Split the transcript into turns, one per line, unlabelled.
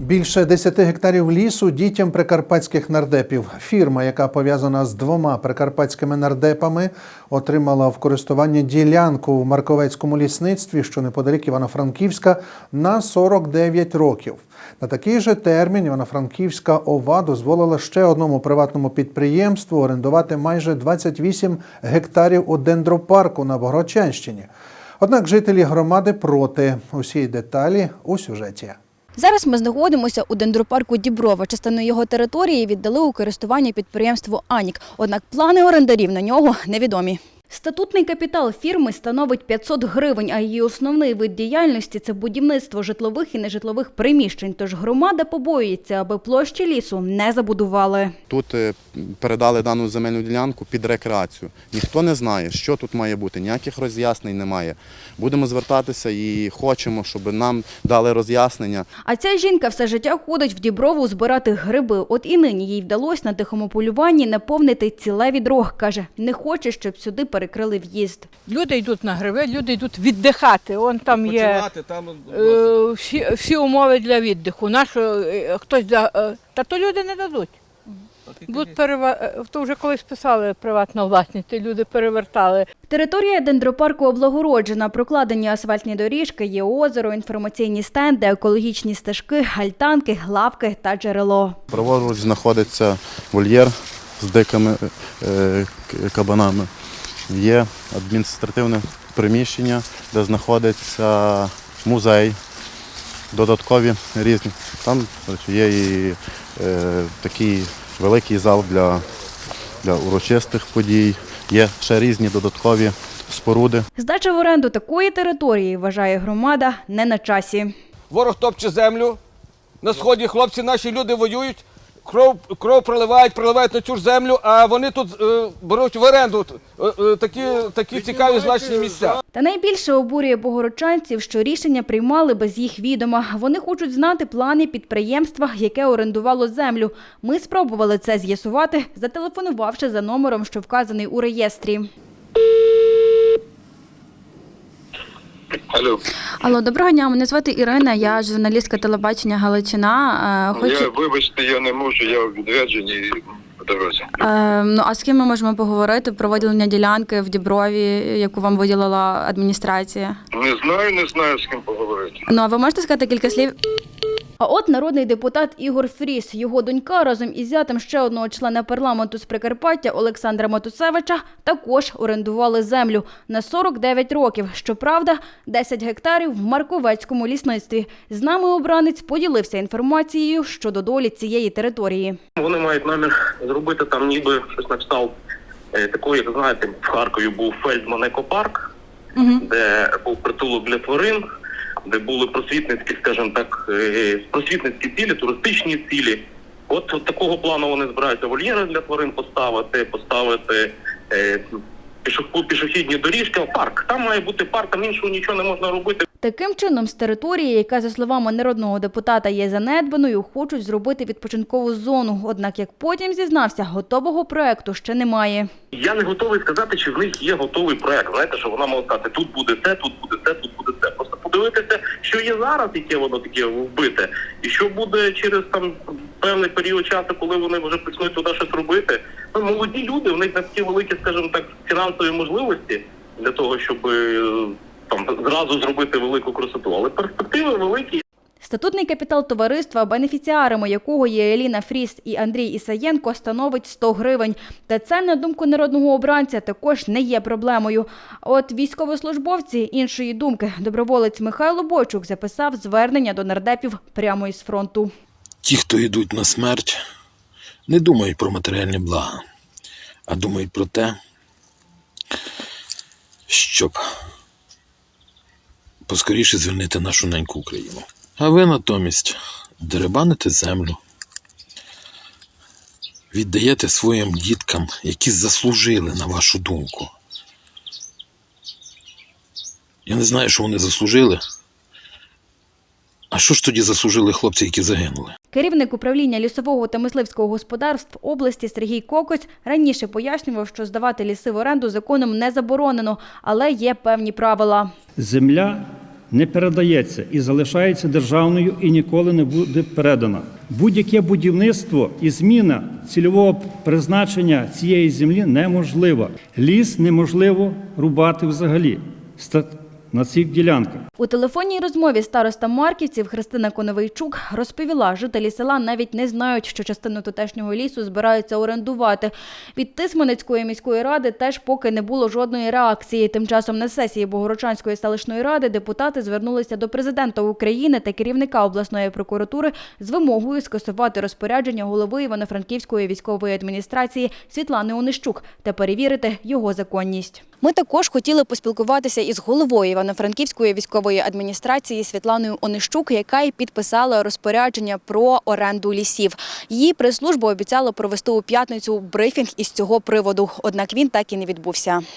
Більше 10 гектарів лісу дітям прикарпатських нардепів. Фірма, яка пов'язана з двома прикарпатськими нардепами, отримала в користування ділянку в Марковецькому лісництві, що неподалік Івано-Франківська, на 49 років. На такий же термін Івано-Франківська ОВА дозволила ще одному приватному підприємству орендувати майже 28 гектарів у дендропарку на Богородчанщині. Однак жителі громади проти. Усі деталі у сюжеті.
Зараз ми знаходимося у дендропарку Діброва. Частину його території віддали у користування підприємству Анік. Однак плани орендарів на нього невідомі. Статутний капітал фірми становить 500 гривень, а її основний вид діяльності це будівництво житлових і нежитлових приміщень. Тож громада побоюється, аби площі лісу не забудували.
Тут е, передали дану земельну ділянку під рекреацію. Ніхто не знає, що тут має бути, ніяких роз'яснень немає. Будемо звертатися і хочемо, щоб нам дали роз'яснення.
А ця жінка все життя ходить в Діброву збирати гриби. От і нині їй вдалося на тихому полюванні наповнити ціле відро. Каже, не хоче, щоб сюди перекрили в'їзд.
Люди йдуть на гриби, люди йдуть віддихати. Он там є
Почувати там
е, всі, всі умови для віддиху. Нащо е, хтось за е, та то люди не дадуть. Будуть перева... е, то вже колись писали приватна власність, і люди перевертали.
Територія дендропарку облагороджена, прокладені асфальтні доріжки, є озеро, інформаційні стенди, екологічні стежки, гальтанки, лавки та джерело.
Праворуч знаходиться вольєр з дикими е, к- кабанами. Є адміністративне приміщення, де знаходиться музей, додаткові різні. Там речі, є і е, такий великий зал для, для урочистих подій, є ще різні додаткові споруди.
Здача в оренду такої території, вважає громада, не на часі.
Ворог топче землю. На сході хлопці наші люди воюють, кров, кров проливають, проливають на цю ж землю, а вони тут е, беруть в оренду е, е, такі, такі цікаві значні місця.
Та найбільше обурює богородчанців, що рішення приймали без їх відома. Вони хочуть знати плани підприємства, яке орендувало землю. Ми спробували це з'ясувати, зателефонувавши за номером, що вказаний у реєстрі.
Алло,
Алло, доброго дня. Мене звати Ірина. Я журналістка телебачення Галичина. Хочу...
я, вибачте, я не можу, я в відрядженні в дорозі.
Е, ну а з ким ми можемо поговорити про виділення ділянки в Діброві, яку вам виділила адміністрація?
Не знаю, не знаю, з ким поговорити.
Ну а ви можете сказати кілька слів? А от народний депутат Ігор Фріс, його донька разом із зятем ще одного члена парламенту з Прикарпаття Олександра Матусевича також орендували землю на 49 років. Щоправда, 10 гектарів в Марковецькому лісництві. З нами обранець поділився інформацією щодо долі цієї території.
Вони мають намір зробити там ніби щось на кшталт е, такої, як знаєте, в Харкові був Фельдман Екопарк,
Угу.
де був притулок для тварин, де були просвітницькі, скажімо так, е, просвітницькі цілі, туристичні цілі. От, от такого плану вони збираються вольєри для тварин поставити, поставити е, пішоху- пішохідні доріжки, парк. Там має бути парк, там іншого нічого не можна робити.
Таким чином, з території, яка, за словами народного депутата, є занедбаною, хочуть зробити відпочинкову зону. Однак, як потім зізнався, готового проекту ще немає.
Я не готовий сказати, чи в них є готовий проект. Знаєте, що вона може сказати, тут буде це, тут буде це, тут буде це. Просто подивитися, що є зараз, яке воно таке вбите, і що буде через там певний період часу, коли вони вже почнуть туди щось робити. Ну, молоді люди, в них такі великі, скажімо так, фінансові можливості для того, щоб е, там зразу зробити велику красоту. Але перспективи великі.
Статутний капітал товариства, бенефіціарами якого є Еліна Фріс і Андрій Ісаєнко, становить 100 гривень. Та це, на думку народного обранця, також не є проблемою. От військовослужбовці іншої думки. Доброволець Михайло Бойчук записав звернення до нардепів прямо із фронту.
Ті, хто йдуть на смерть, не думають про матеріальні блага, а думають про те, щоб поскоріше звільнити нашу неньку Україну. А ви натомість деребаните землю, віддаєте своїм діткам, які заслужили, на вашу думку. Я не знаю, що вони заслужили. А що ж тоді заслужили хлопці, які загинули?
Керівник управління лісового та мисливського господарств області Сергій Кокось раніше пояснював, що здавати ліси в оренду законом не заборонено, але є певні правила.
Земля не передається і залишається державною і ніколи не буде передана. Будь-яке будівництво і зміна цільового призначення цієї землі неможлива. Ліс неможливо рубати взагалі на цих ділянках.
У телефонній розмові староста Марківців Христина Коновийчук розповіла, жителі села навіть не знають, що частину тутешнього лісу збираються орендувати. Від Тисманицької міської ради теж поки не було жодної реакції. Тим часом на сесії Богородчанської селищної ради депутати звернулися до президента України та керівника обласної прокуратури з вимогою скасувати розпорядження голови Івано-Франківської військової адміністрації Світлани Онищук та перевірити його законність. Ми також хотіли поспілкуватися із головою Івано-Франківської військової адміністрації Світланою Онищук, яка й підписала розпорядження про оренду лісів. Її прес-служба обіцяла провести у п'ятницю брифінг із цього приводу, однак він так і не відбувся.